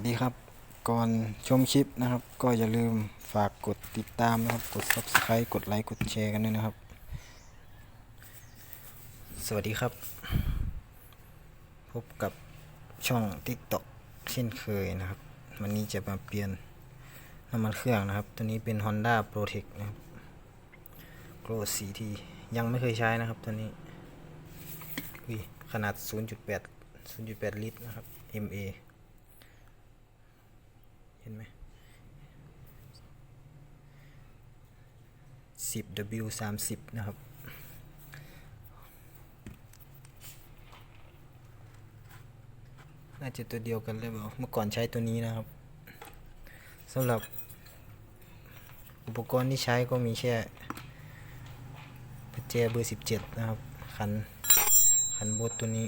สวัสดีครับ ก่อนชมคลิปนะครับ ก็อย่าลืมฝากกดติดตามนะครับ กด subscribe กดไลค์ กดแชร์กันด้วยนะครับ สวัสดีครับ พบกับช่อง TikTok เช่นเคยนะครับ วันนี้จะมาเปลี่ยนน้ำมันเครื่องนะครับ ตัวนี้เป็น Honda Protec นะครับ Grow CT ยังไม่เคยใช้นะครับตัวนี้อุ้ยขนาด 0.8 0.8 ลิตรนะครับ MA เห็นไหม 10 W 30 นะครับ น่าจะตัวเดียวกันเลยเปล่าเมื่อก่อนใช้ตัวนี้นะครับสำหรับอุปกรณ์ที่ใช้ก็มีแค่ปัจเจเบอร์ 17 นะครับคันคันโบทตัวนี้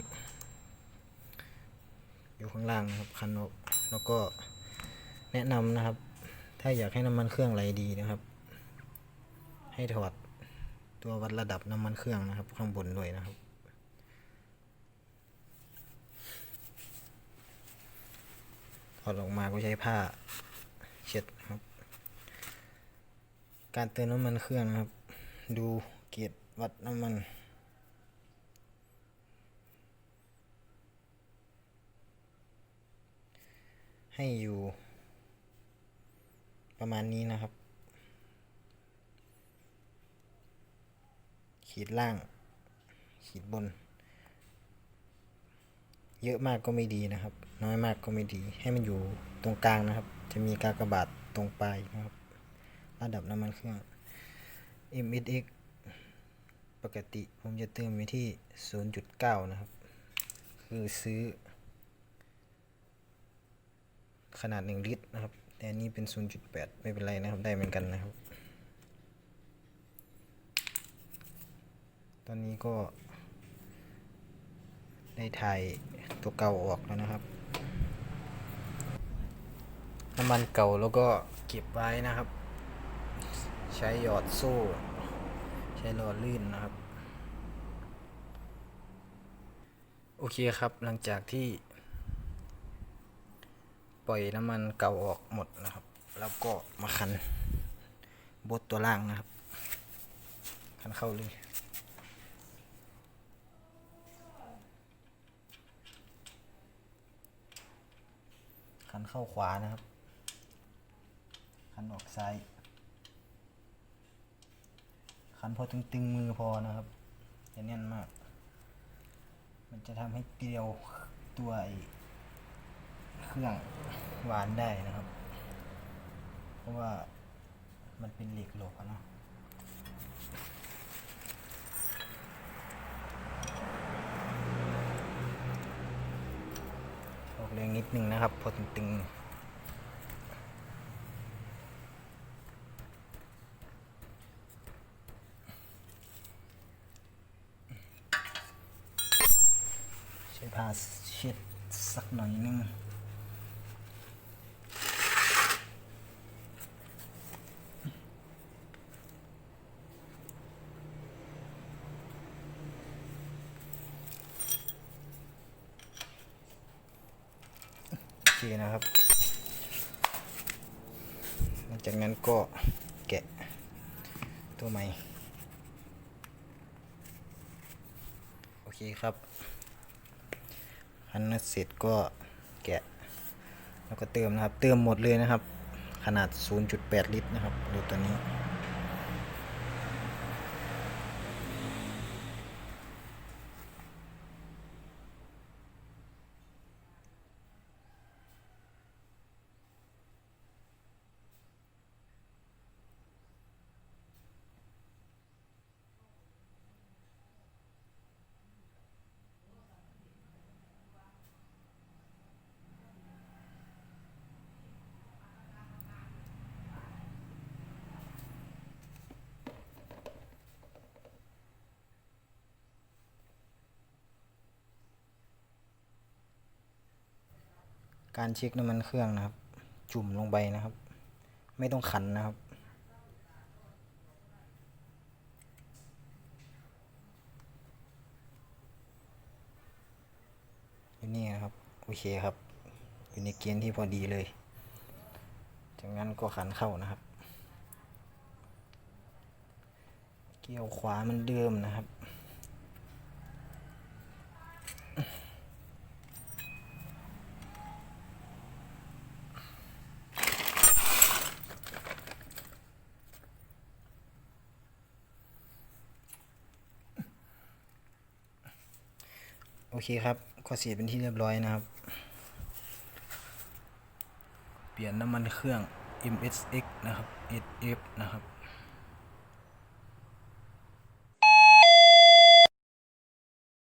อยู่ข้างล่างครับคันออกแล้วก็ แนะนำนะครับ ถ้าอยากให้น้ำมันเครื่องไหลดีนะครับ ให้ถอดตัววัดระดับน้ำมันเครื่องนะครับ ข้างบนด้วยนะครับ ถอดออกมาก็ใช้ผ้าเช็ดครับ การเติมน้ำมันเครื่องนะครับ ดูเกียรวัดน้ำมันให้อยู่ ประมาณนี้นะครับ ขีดล่าง ขีดบน เยอะมากก็ไม่ดีนะครับ น้อยมากก็ไม่ดี ให้มันอยู่ตรงกลางนะครับ จะมีกากบาทตรงปลายนะครับ ระดับน้ำมันเครื่อง MSX ปกติผมจะเติมไว้ที่ 0.9 นะครับ คือซื้อ ขนาด 1 ลิตรนะครับ แต่อันนี้เป็น 0.8 ไม่เป็นไรนะครับ ได้เหมือนกันนะครับ ตอนนี้ก็ ได้ถ่ายตัวเก่าออกแล้วนะครับ น้ำมันเก่าแล้วก็เก็บไว้นะครับ ใช้หยอดโซ่ใช้หลอดลื่นนะครับ โอเคครับหลังจากที่ ปล่อยน้ำมันเก่าออกหมดนะครับ แล้วก็มาคันบดตัวล่างนะครับ คันเข้าเลย คันเข้าขวานะครับ คันออกซ้าย คันพอตึงๆมือพอนะครับอย่าแน่นมาก มันจะทำให้เกลียวตัวไอ เครื่องหวานได้นะครับ เพราะว่ามันเป็นเหล็กโหลกนะออกแรงนิดนึงนะครับ พอตึงๆใช้ผ้าเช็ดสักหน่อยนึง คนะครับหลังจากนั้นก็แกะตัวใหม่ โอเคครับอันนั้นเสร็จก็แกะ แล้วก็เติมนะครับ เติมหมดเลยนะครับ ขนาด 0.8 ลิตรนะครับดูตัวนี้ การเช็คน้ำมันเครื่องนะครับ จุ่มลงไปนะครับ ไม่ต้องขันนะครับ อยู่นี่นะครับ โอเคครับ อยู่ในเกณฑ์ที่พอดีเลย จากนั้นก็ขันเข้านะครับ เกี่ยวขวามันเดิมนะครับ โอเคครับก็เสียเป็นที่เรียบร้อยนะครับ เปลี่ยนน้ำมันเครื่อง MSX นะครับ SF นะครับ